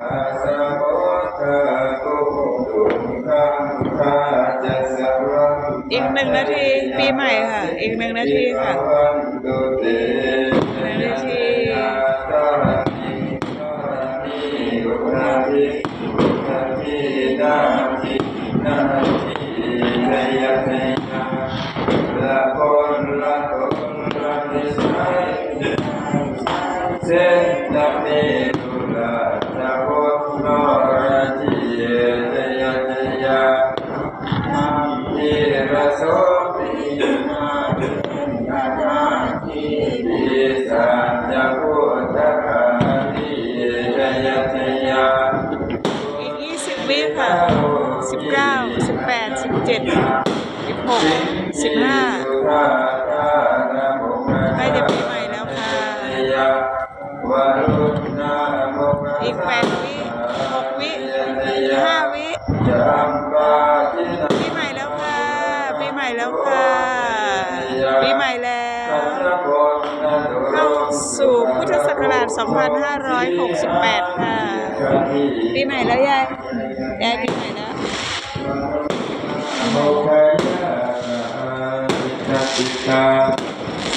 อีกหนึ่งนาทีปีใหม่ค่ะ อีกหนึ่งนาทีค่ะหนึ่งนาทีเส้นนักเสิบหกสิบห้าใกล้จะปีใหม่แล้วค่ะ อีกแปดวิหกวิห้าวิปีใหม่แล้วค่ะ ปีใหม่แล้วค่ะ ปีใหม่แล้ว เข้าสู่พุทธศักราช 2568 ค่ะ ปีใหม่แล้วยาย ยายปีใหม่แล้วโมคายานา ติกาเส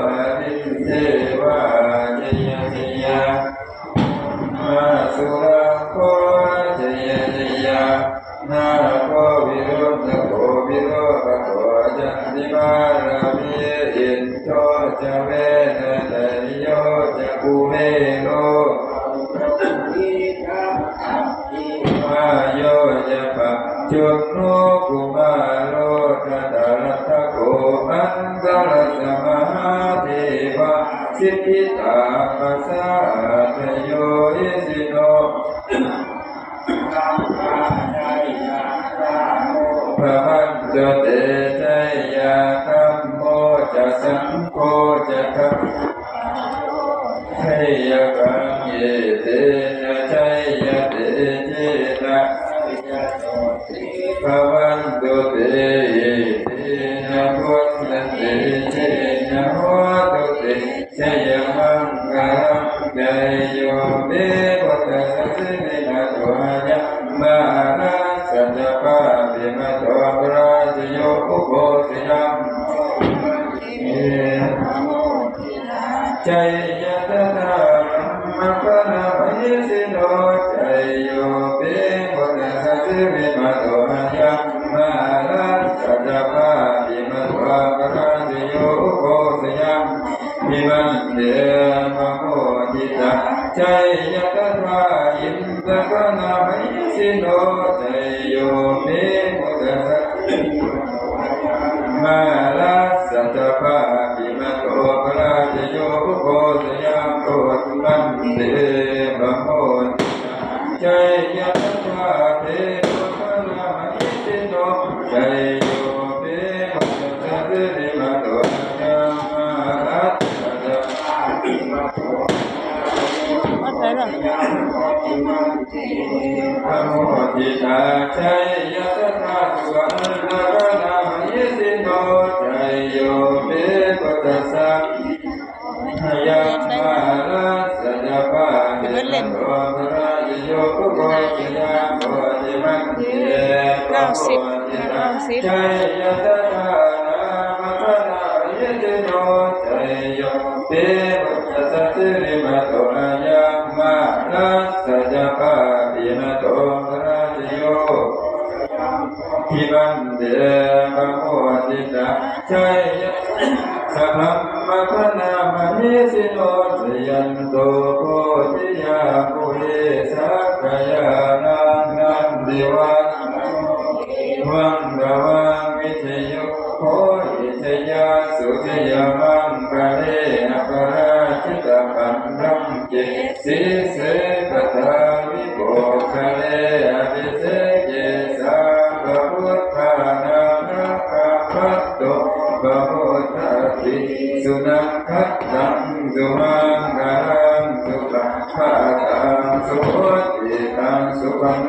มาโยจะปะจุนโนกุมาโลทะตะรัตถะโกอันตรสมหาเทวะสิทธิตาปัสสะทะโยอิสิโนพระพันโตเตชัยยาคัมโมจะสังโฆจะคัมชัยย ใจยะตนามัคคณาปยิสิโนใจโยเปปุตตะสัจวิมาโตนะยะมาลัสสัจจปะปิมะโตปราชโยโบสยัมมิมันเดมะโมทิตาใจยะตนาอินทกนาปยิสิโนใจโย ใจโยเปมัสสะเตริมะโตนะมาลัสสัจจภาปิมะโตว่าใช่หรอพระโมทิตาชัยยะตถาสุวรรณกนามยิสิโนใจโยเปปุตตสังหยังมาลัสสะจะปะเริ่มทิตาชัยยะตถานามะนายิสิโนใจโยเปปุตตะสัตติริมะโยังมาลัสสะจะปะปินะโตราชโยทิบันเดปะโพธิตาชัยยะสัพพะมะคะนามะหิสิโนสยันโต รังเจสิเสกตาวิโกคะเรอภิเสเกสาพระพุทธานาคาพัตโตพระพุทธติสุนัขขัดตังสุมังกังสุขังขะตังสุโคติตังสุขัง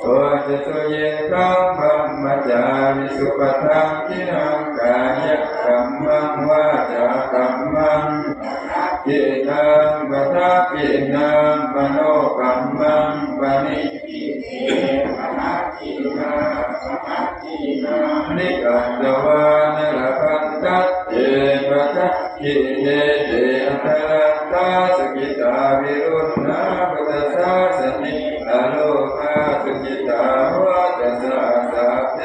โอจะสุเยกังพรหมจาริสุปทังกินังกายกัมมังวาจากัมมังกินังปั ทากินังมโนกัมมังปณิทิเตมะทิมาสะทินิกันตวานลพันตัตเจปัทะกิเนเตอัตรัตตาสกิตาวิรุณนาพุทธศาสนิอโลกาสกิตาวัตสาสาเต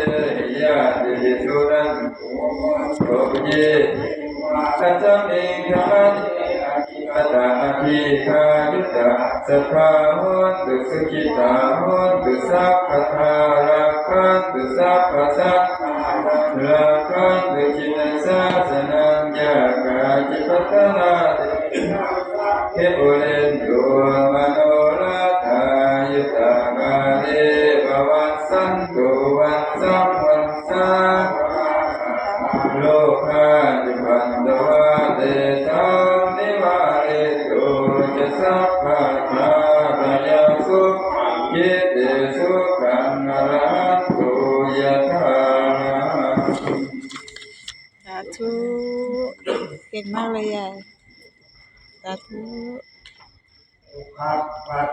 ยาติสุนันโกเยสัจจเมฆานิอัต ตาภิคายุตตาสัพพะโหตุสุขิตาหตุสัพพะทาราคันตุสัพพะสัตราคันตุจิตตสาสนังยากาจิปัตตนาติเขปุเรนตุมโนราธายุตากาเลภวัสสันตุวันสัม ก่งมากเลยยายสาธุพัดพัด